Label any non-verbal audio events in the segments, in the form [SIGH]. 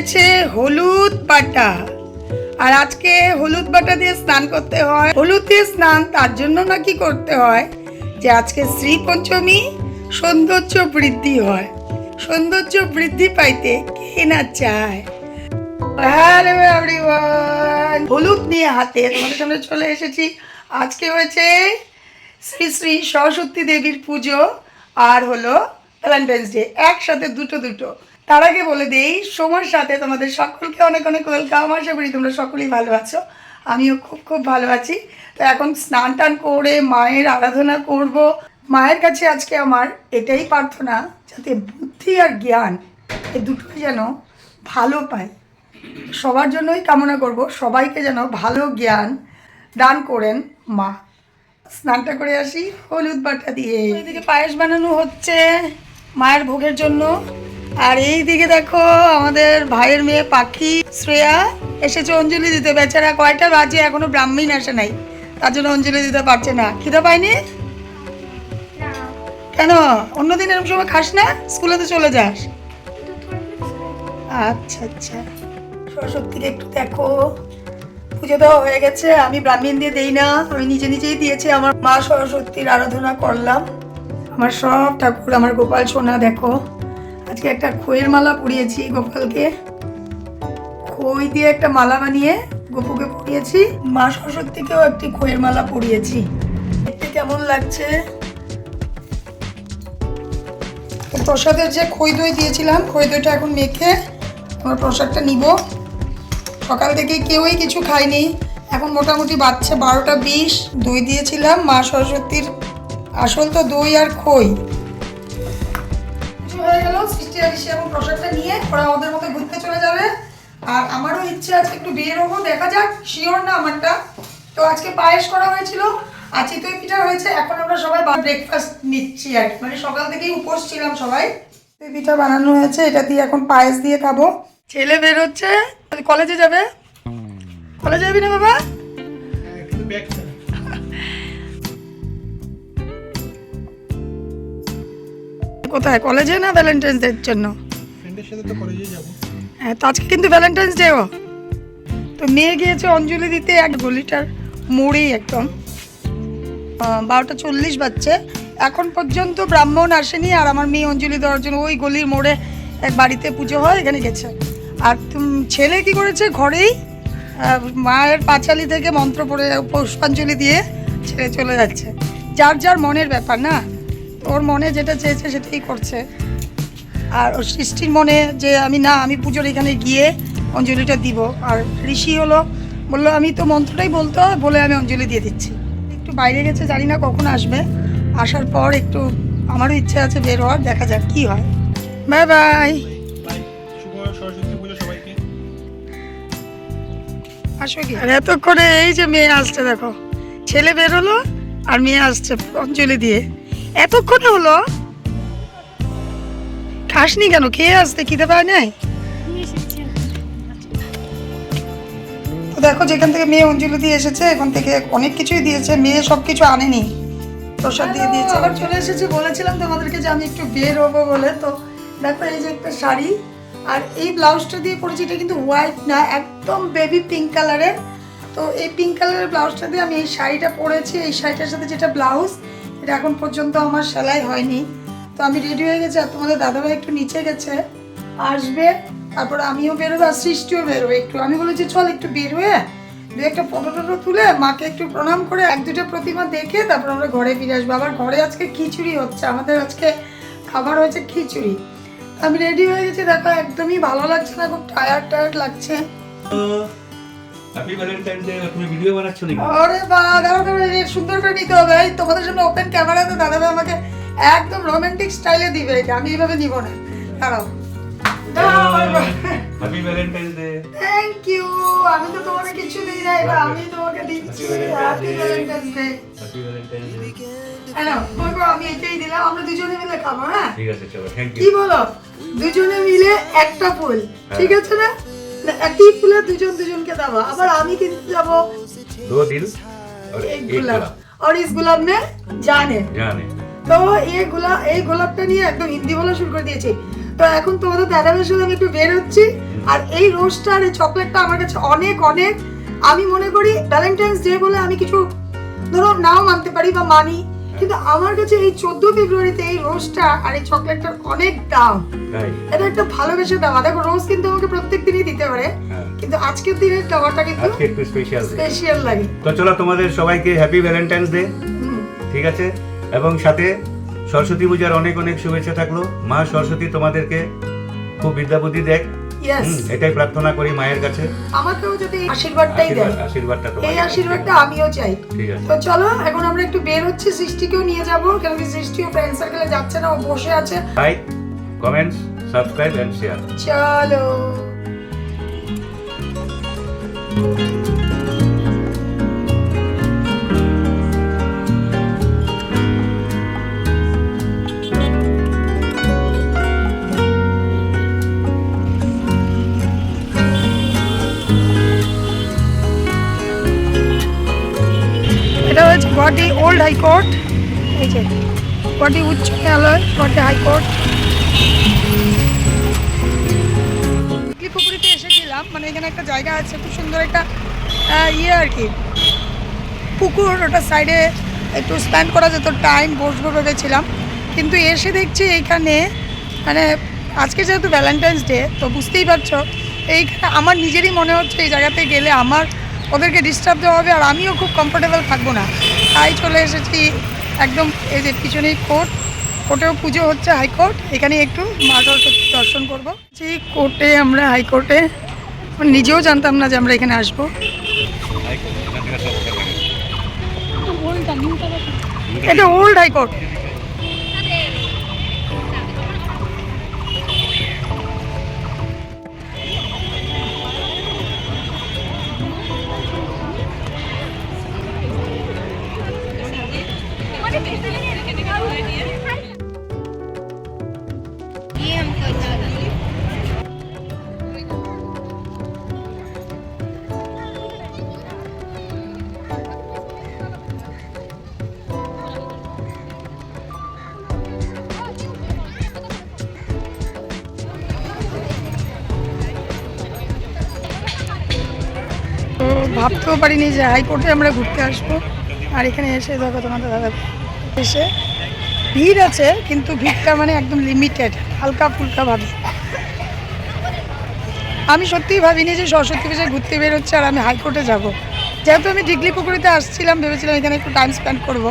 হয়েছে হলুদ বাটা। আর আজকে হলুদ বাটা দিয়ে স্নান করতে হয়। হলুদ দিয়ে স্নান, তার জন্য নাকি করতে হয় যে আজকে শ্রী পঞ্চমী সৌন্দর্য বৃদ্ধি হয়। সৌন্দর্য বৃদ্ধি পাইতে কে না চায়? হলুদ নিয়ে হাতে তোমাদের সামনে চলে এসেছি। আজকে হয়েছে শ্রী শ্রী সরস্বতী দেবীর পুজো। আর হলো ভ্যালেন্টাইন্স ডে, একসাথে দুটো দুটো। তার আগে বলে দেই সময়ের সাথে তোমাদের সকলকে অনেক অনেক ওয়েলকাম আশা করি তোমরা সকলেই ভালো আছো। আমিও খুব খুব ভালো আছি। তো এখন স্নান টান করে মায়ের আরাধনা করব। মায়ের কাছে আজকে আমার এটাই প্রার্থনা, যাতে বুদ্ধি আর জ্ঞান এ দুটোই যেন ভালো পায়। সবার জন্যই কামনা করব, সবাইকে যেন ভালো জ্ঞান দান করেন মা। স্নানটা করে আসি, হলুদ বাটা দিয়ে। এদিকে পায়েস বানানো হচ্ছে। মায়ের ভোগের জন্য। আর এই দিকে দেখো আমাদের ভাইয়ের মেয়ে পাখি শ্রেয়া এসেছে অঞ্জলি দিতে। বেচারা কয়টা বাজে এখনও ব্রাহ্মীণ আসে নাই। তার জন্য অঞ্জলি দিতে পারছে না। খিদে পায়নি? কেন? অন্যদিন এরকম সময় খাস না? স্কুলে তো চলে যাস। আচ্ছা আচ্ছা। সরস্বতীকে একটু দেখো। পুজো দেওয়া হয়ে গেছে। আমি ব্রাহ্মীণ দিয়ে দেই না। আমি নিজে নিজেই দিয়েছি। আমার মা সরস্বতীর আরাধনা করলাম। আমার সব ঠাকুর, আমার গোপাল সোনা, দেখো। আজকে একটা খইয়ের মালা পরিয়েছি গোপালকে। খই দিয়ে একটা মালা বানিয়ে গোপুকে পরিয়েছি। মা সরস্বতীকেও একটি খইয়ের মালা পরিয়েছি। দেখতে কেমন লাগছে? প্রসাদের যে খই দই দিয়েছিলাম, খই দইটা এখন মেখে আমার প্রসাদটা নিব। সকাল থেকে কেউই কিছু খায়নি। এখন মোটামুটি বাচ্চা বারোটা বিশ, দই দিয়েছিলাম মা সরস্বতীর আসল তো দই আর খই। কিছু হয়ে গেল সৃষ্টি আর ঋষি এখন প্রসাদটা নিয়ে ওরা ওদের মতো ঘুরতে চলে যাবে। আর আমারও ইচ্ছে আছে একটু বের হব দেখা যাক শিওর না আমারটা। তো আজকে পায়েস করা হয়েছিল আর চিতই পিঠা হয়েছে এখন আমরা সবাই ব্রেকফাস্ট নিচ্ছি আর মানে সকাল থেকেই উপোস ছিলাম সবাই। চিতই পিঠা বানানো হয়েছে এটা দিয়ে এখন পায়েস দিয়ে খাব। ছেলে বের হচ্ছে কলেজে যাবে? কলেজে যাবি না বাবা? কোথায়? কলেজে না ভ্যালেন্টাইন্স ডের জন্য? ফ্রেন্ডের সাথে তো কলেজে যাব। হ্যাঁ তো আজকে কিন্তু ভ্যালেন্টাইন্স ডেও তো মেয়ে গিয়েছে অঞ্জলি দিতে এক গলিটার মোড়েই একদম। বারোটা চল্লিশ বাজছে। এখন পর্যন্ত ব্রাহ্মণ আসেনি আর আমার মেয়ে অঞ্জলি দেওয়ার জন্য ওই গলির মোড়ে এক বাড়িতে পুজো হয় এখানে গেছে। আর ছেলে কি করেছে? ঘরেই মায়ের পাঁচালি থেকে মন্ত্র পড়ে পুষ্পাঞ্জলি দিয়ে ছেড়ে চলে যাচ্ছে। যার যার মনের ব্যাপার না? ওর মনে যেটা চেয়েছে সেটাই করছে। আর ওর সৃষ্টির মনে যে আমি না, আমি পুজোর এখানে গিয়ে অঞ্জলিটা দিব। আর ঋষি হলো, বলল, আমি তো মন্ত্রটাই বলতে হয়, বলে আমি অঞ্জলি দিয়ে দিচ্ছি। একটু বাইরে গেছে, জানি না কখন আসবে। আসার পর একটু আমারও ইচ্ছে আছে বের হওয়ার, দেখা যাক কি হয়। Bye bye. আসো কি আর এতক্ষণে এই যে মেয়ে আসছে, দেখো। ছেলে বের হলো আর মেয়ে আসছে অঞ্জলি দিয়ে। এতক্ষণে হলো? খাসনি কেন? খেয়ে আসতে খিদে পায় নাই? তো দেখো যেখান থেকে মেয়ে অঞ্জলি দিয়ে এসেছে এখান থেকে অনেক কিছুই দিয়েছে মেয়ে সব কিছু আনেনি। প্রসাদ দিয়ে দিয়েছে আবার চলে এসেছি বলেছিলাম তোমাদেরকে যে আমি একটু বের হব বলে। তো দেখো এই যে একটা শাড়ি আর এই ব্লাউজটা দিয়ে পরেছি এটা কিন্তু হোয়াইট না একদম বেবি পিঙ্ক কালারের তো এই পিঙ্ক কালারের ব্লাউজটা দিয়ে আমি এই শাড়িটা পরেছি এই শাড়িটার সাথে যেটা ব্লাউজ এটা এখন পর্যন্ত আমার সেলাই হয়নি। তো আমি রেডি হয়ে গেছি আর তোমাদের দাদাভাই একটু নিচে গেছে। আসবে, তারপর আমিও বেরোবো আর সৃষ্টিও বেরোবে একটু। আমি বলেছি, চল একটু বের হয়ে দু একটা ফটো টটো তুলে মাকে একটু প্রণাম করে এক দুটো প্রতিমা দেখে তারপর আমরা ঘরে ফিরে আসব। আবার ঘরে আজকে খিচুড়ি হচ্ছে, আমাদের আজকে খাবার হয়েছে খিচুড়ি। আমি রেডি হয়ে গেছি, দেখো, একদমই ভালো লাগছে না, খুব টায়ার্ড টায়ার্ড লাগছে। হ্যাপি ভ্যালেন্টাইন ডে তুমি ভিডিও বানাচ্ছো নাকি? আরে বা দাঁড়াও দাঁড়াও, সুন্দর করে নিতে হবে। এই তোমাদের সামনে ওপেন ক্যামেরাতে দাদাভাই আমাকে একদম রোমান্টিক স্টাইলে দিবে। এটা আমি এইভাবে নিব না। দাঁড়াও। Happy Valentine day thank you আমি তো তোমাকে কিছু দিই না এবার। আমি তোমাকে দিচ্ছি। Happy Valentine's day happy Valentine day hello তোমাকে আমি এটাই দিলাম। আমরা দুজনে মিলে খাব হ্যাঁ? ঠিক আছে চলো থ্যাংক কি বলো? দুজনে মিলে একটা ফুল। ঠিক আছে না না, একই ফুলে দুজন দুজনকে দেবো আবার আমি কিন্তু যাবো दो दिल और एक एक गुलाब गुलाब और इस गुलाब में जाने जाने तो তো এই গোলা এই গোলাপটা নিয়ে একদম হিন্দি বলা শুরু করে দিয়েছি তো এখন তোমাদের দাদাদের সাথে আমি একটু বের হচ্ছি আর এই রোজটা আর এই চকলেটটা আমার কাছে অনেক অনেক আমি মনে করি ভ্যালেন্টাইন্স ডে বলে আমি কিছু ধরো নাও মানতে পারি বা মানি কিন্তু আমার কাছে এই চোদ্দ ফেব্রুয়ারিতে এই রোজটা আর এই চকলেটটার অনেক দাম। এটা একটা ভালোবেসে দেওয়া দেখো রোজ কিন্তু আমাকে প্রত্যেক দিনই দিতে পারে। হ্যাঁ। কিন্তু আজকের দিনের দেওয়াটা কিন্তু একটু স্পেশাল স্পেশাল লাগে। তো চলো তোমাদের সবাইকে হ্যাপি ভ্যালেন্টাইন্স ডে ঠিক আছে? এবং সাথে সরস্বতী পূজার অনেক অনেক শুভেচ্ছা থাকল। মা সরস্বতী তোমাদেরকে খুব বিদ্যা বুদ্ধি দেখ। এটাই প্রার্থনা করি মায়ের কাছে। আমাকেও যদি আশীর্বাদটাই দেয়। আশীর্বাদটা এই আশীর্বাদটা আমিও চাই। তো চলো এখন আমরা একটু বের হচ্ছে সৃষ্টিকেও নিয়ে যাব। কেন কি সৃষ্টিও ফ্রেন্ড সার্কেলে যাচ্ছে না ও বসে আছে। Like comments subscribe and share চলো। ওল্ড হাইকোর্ট এই যে গুয়াহাটি উচ্চ ন্যায়ালয় গুয়াহাটি হাইকোর্ট পুকুরিতে এসেছিলাম মানে এখানে একটা জায়গা আছে, খুব সুন্দর একটা ইয়ে আর কি। পুকুর, ওটা সাইডে একটু স্পেন্ড করা যেত টাইম বসবো ভেবেছিলাম। কিন্তু এসে দেখছি এইখানে মানে আজকে যেহেতু ভ্যালেন্টাইন্স ডে তো বুঝতেই পারছ, এইখানে আমার নিজেরই মনে হচ্ছে এই জায়গাতে গেলে আমার ওদেরকে ডিস্টার্ব দেওয়া হবে আর আমিও খুব কমফোর্টেবল থাকব না। তাই চলে এসেছি একদম এই যে পিছনেই কোর্ট। কোর্টেও পুজো হচ্ছে হাইকোর্ট এখানে একটু মা সরস্বতী দর্শন করব। যে কোর্টে আমরা হাইকোর্টে মানে নিজেও জানতাম না যে আমরা এখানে আসব। এটা ওল্ড হাইকোর্ট ভাবতেও পারিনি যে হাইকোর্টে আমরা ঘুরতে আসব। আর এখানে এসে দেখো তোমাদের দাদা এসে ভিড় আছে, কিন্তু ভিড়টা মানে একদম লিমিটেড হালকা ফুলকা ভাবে। আমি সত্যিই ভাবিনি যে সরস্বতী পূজায় ঘুরতে বেরোচ্ছে আর আমি হাইকোর্টে যাব। যেহেতু আমি ডিগলি পুকুরিতে আসছিলাম, ভেবেছিলাম এখানে একটু টাইম স্পেন্ড করব।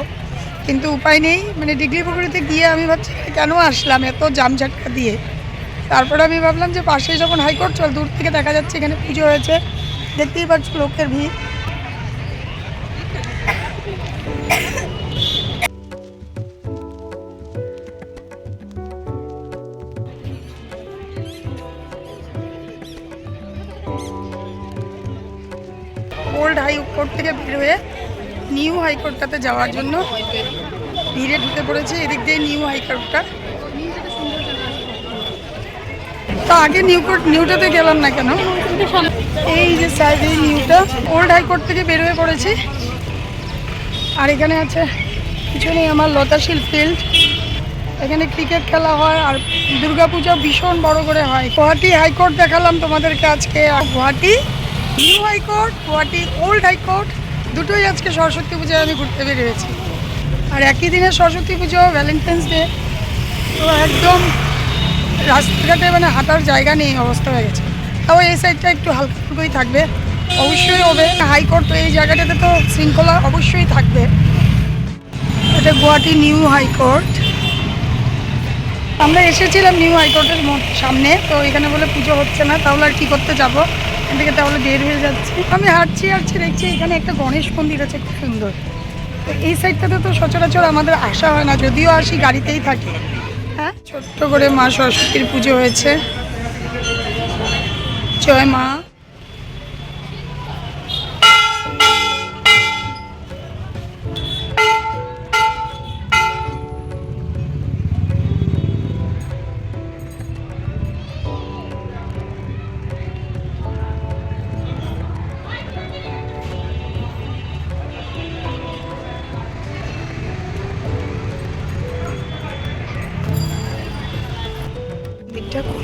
কিন্তু উপায় নেই মানে ডিগলি পুকুরিতে গিয়ে আমি ভাবছি কেন আসলাম, এত জামঝাটকা দিয়ে। তারপরে আমি ভাবলাম যে পাশেই যখন হাইকোর্ট চল, দূর থেকে দেখা যাচ্ছে এখানে পুজো হয়েছে। দেখতেই পাচ্ছ লোকের ভিড়। ওল্ড হাইকোর্ট থেকে বের হয়ে নিউ হাইকোর্টটাতে যাওয়ার জন্য ভিড়ে ঢুকে পড়েছে। এদিক দিয়ে নিউ হাইকোর্টটা তো আগে নিউ কোর্ট নিউটাতে গেলাম না কেন? এই যে সাইড এই নিউটা ওল্ড হাইকোর্ট থেকে বের হয়ে পড়েছি। আর এখানে আছে পিছনে আমার লতাশিল ফিল্ড এখানে ক্রিকেট খেলা হয়, আর দুর্গাপূজা ভীষণ বড় করে হয়। গুয়াহাটি হাইকোর্ট দেখালাম তোমাদেরকে আজকে। আর Guwahati new high court Guwahati old high court দুটোই আজকে সরস্বতী পূজায় আমি ঘুরতে বেরিয়েছি। আর একই দিনে সরস্বতী পুজো ভ্যালেন্টাইন্স ডে তো একদম রাস্তাঘাটে মানে হাঁটার জায়গা নেই, অবস্থা হয়ে গেছে। তাও এই সাইডটা একটু হালকা ফুলকোই থাকবে। অবশ্যই হবে। হাইকোর্ট তো এই জায়গাটাতে তো শৃঙ্খলা অবশ্যই থাকবে। এটা গুয়াহাটি নিউ হাইকোর্ট আমরা এসেছিলাম নিউ হাইকোর্টের সামনে, তো এখানে বলে পুজো হচ্ছে না, তাহলে আর কী করতে যাব? এখান থেকে তাহলে বের হয়ে যাচ্ছি। আমি হাঁটছি হাঁটছি, দেখছি এখানে একটা গণেশ মন্দির আছে, খুব সুন্দর। এই সাইডটাতে তো সচরাচর আমাদের আসা হয় না, যদিও আসি, গাড়িতেই থাকি। হ্যাঁ? ছোট্ট করে মা সরস্বতীর পুজো হয়েছে। জয় মা।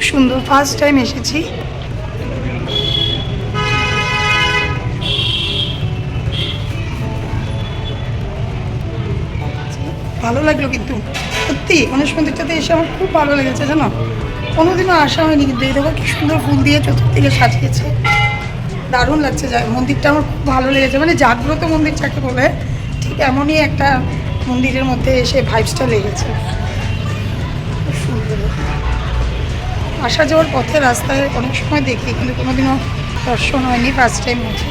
সুন্দর ফার্স্ট টাইম এসেছি। ভালো লাগল কিন্তু। সত্যি, গণেশ মন্দিরটাতে এসে আমার খুব ভালো লেগেছে, জানো? কোনোদিনও আসা হয়নি কিন্তু। এই দেখো, কি সুন্দর ফুল দিয়ে চতুর্দিকে সাজিয়েছে। দারুণ লাগছে যায় মন্দিরটা আমার খুব ভালো লেগেছে। মানে জাগ্রত মন্দির যাকে বলে, ঠিক এমনই একটা মন্দিরের মধ্যে এসে ভাইবসটা লেগেছে। আসা যাওয়ার পথে রাস্তায় অনেক সময় দেখি কিন্তু কোনোদিনও দর্শন হয়নি ফার্স্ট টাইম হচ্ছে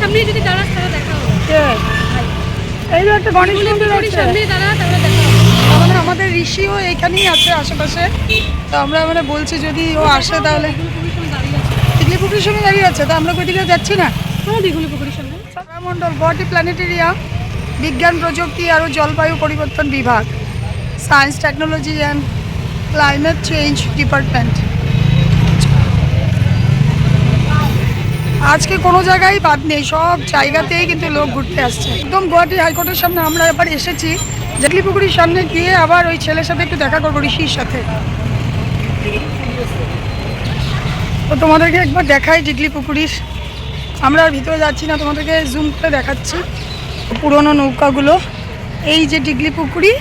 সামনে যদি দাঁড়াস তাহলে দেখা হবে। এই যে একটা গণেশ মন্দির পুকুরের আছে। সামনে দাঁড়া তাহলে দেখা হবে। আমাদের ঋষিও এখানেই আছে আশেপাশে। তো আমরা মানে বলছি যদি ও আসে তাহলে পুকুরের সামনে দাঁড়িয়ে আছে। তো আমরা ওইদিকে যাচ্ছি না? হ্যাঁ দিঘুলি পুকুরের মন্ডল গুয়াহাটি প্ল্যানেটেরিয়াম, বিজ্ঞান, প্রযুক্তি আর জলবায়ু পরিবর্তন বিভাগ, science, technology and climate change department. আজকে কোনো জায়গায় বাদ নেই, সব জায়গাতেই কিন্তু লোক ঘুরতে আসছে। একদম গুয়াহাটি হাইকোর্টের সামনে আমরা এবার এসেছি জেগলি পুকুরির সামনে গিয়ে আবার ওই ছেলের সাথে একটু দেখা করব, ঋষির সাথে। তো তোমাদেরকে একবার দেখাই ডিগলি পুকুরির। আমরা আর ভিতরে যাচ্ছি না, তোমাদেরকে জুম করে দেখাচ্ছি পুরনো নৌকাগুলো। এই যে ডিগলি পুকুরি,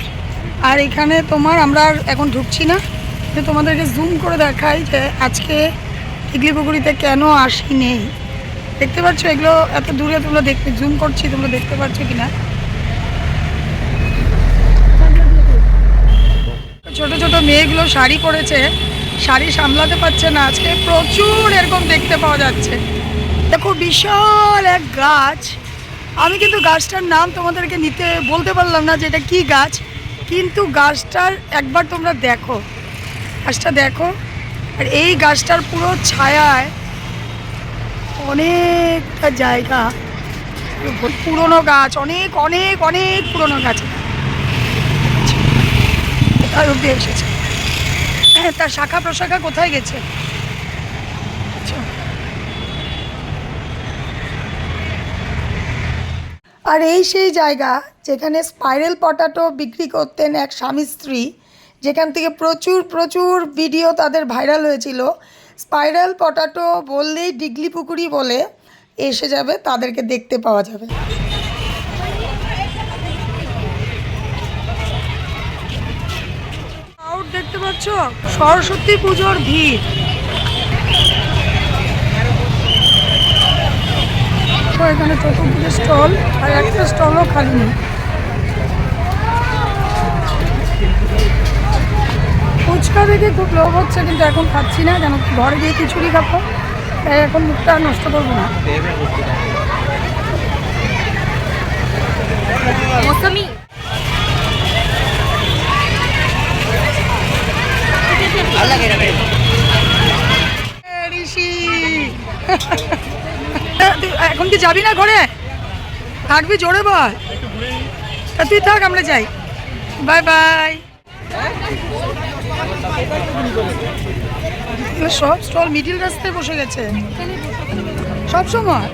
আর এখানে তোমার আমরা আর এখন ঢুকছি না। কিন্তু তোমাদেরকে জুম করে দেখাই যে আজকে ডিগলি পুকুরিতে কেন আসি নেই। দেখতে পাচ্ছ এগুলো এত দূরে তোমরা দেখতে জুম করছি, তোমরা দেখতে পাচ্ছ কিনা? ছোট ছোট মেয়েগুলো শাড়ি পরেছে, শাড়ি সামলাতে পারছে না, আজকে প্রচুর এরকম দেখতে পাওয়া যাচ্ছে। দেখো, বিশাল এক গাছ। আমি কিন্তু গাছটার নাম তোমাদেরকে নিতে বলতে পারলাম না যে এটা কী গাছ, কিন্তু গাছটার একবার তোমরা দেখো। গাছটা দেখো, আর এই গাছটার পুরো ছায়ায় অনেকটা জায়গা। পুরনো গাছ, অনেক অনেক অনেক পুরনো গাছ। অব্দি এসেছে। হ্যাঁ তার শাখা প্রশাখা কোথায় গেছে? আর এই সেই জায়গা যেখানে স্পাইরাল পটাটো বিক্রি করতেন এক স্বামী স্ত্রী, যেখান থেকে প্রচুর প্রচুর ভিডিও তাদের ভাইরাল হয়েছিল। স্পাইরাল পটাটো বললেই ডিগলি পুকুরি বলে, এসে যাবে, তাদেরকে দেখতে পাওয়া যাবে। দেখতে পাচ্ছ? সরস্বতী পুজোর ভিড়। তো এখানে চতুর্দিকে স্টল আর একটা স্টলও খালি নেই। ফুচকা দেখে খুব লোভ হচ্ছে কিন্তু এখন খাচ্ছি না কেন ঘরে গিয়ে খিচুড়ি খাব। তাই এখন মুখটা আর নষ্ট করব না। মৌসুমি। ঋষি। [LAUGHS] এখন কি যাবি না ঘরে? থাকবি জোরে বল। তুই থাক, আমরা যাই। Bye bye. সব স্টল মিডিল রাস্তায় বসে গেছে। সব সময়।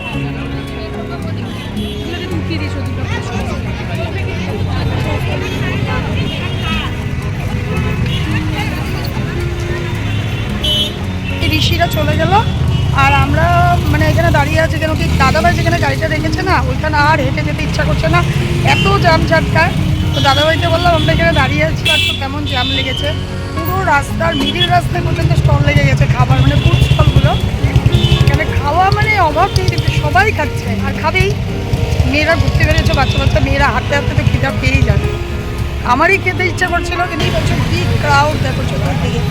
ঋষিরা চলে গেল। আর আমরা মানে এখানে দাঁড়িয়ে আছি কেন কি, দাদাভাই যেখানে গাড়িটা রেখেছে না, ওইখানে আর হেঁটে যেতে ইচ্ছা করছে না। এত জাম ঝাটকায় তো দাদাভাইকে বললাম, আমরা এখানে দাঁড়িয়ে আছি, আর তো কেমন জ্যাম লেগেছে। পুরো রাস্তার মিডিল রাস্তায় পর্যন্ত স্টল লেগে গেছে খাবার মানে ফুড স্টলগুলো এখানে খাওয়া মানে অভাব নেই, কিন্তু সবাই খাচ্ছে। আর খাবেই মেয়েরা ঘুরতে বেরিয়েছে বাচ্চা বাচ্চা মেয়েরা হাঁটতে হাঁটতে তো খিদা পেয়েই যাবে। আমারই খেতে ইচ্ছা করছিল, কিন্তু বছর কি ক্রাউড দেখো চতুর্দিকে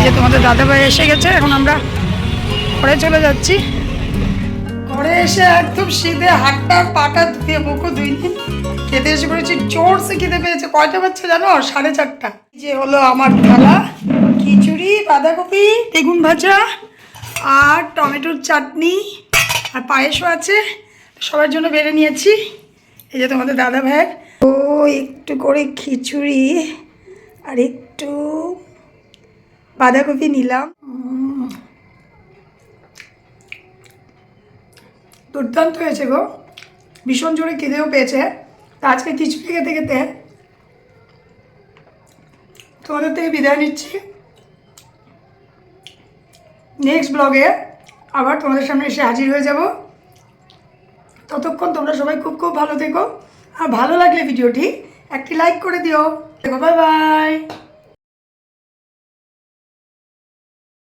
এই যে তোমাদের দাদাভাই এসে গেছে, এখন আমরা ঘরে চলে যাচ্ছি। ঘরে এসে একদম শীতে হাতটা পাটা ধুয়ে মুখও ধুইনি। খেতে এসে পড়েছি, জোরসে খেতে পেয়েছে। কয়টা বাচ্চা জানো? সাড়ে চারটা। যে হলো আমার থালা, খিচুড়ি, বাঁধাকপি, বেগুন ভাজা, আর টমেটোর চাটনি, আর পায়েসও আছে। সবার জন্য বেড়ে নিয়েছি। এই যে তোমাদের দাদা ভাইয়ের ও একটু করে খিচুড়ি, আর একটু বাঁধাকপি নিলাম। দুর্দান্ত হয়েছে গো। ভীষণ জোরে খিদেও পেয়েছে। তা আজকে খিচুড়ি খেতে খেতে তোমাদের থেকে বিদায় নিচ্ছি। নেক্সট ব্লগে আবার তোমাদের সামনে এসে হাজির হয়ে যাব। ততক্ষণ তোমরা সবাই খুব খুব ভালো থেকো। আর ভালো লাগলে ভিডিওটি একটি লাইক করে দিও। Bye bye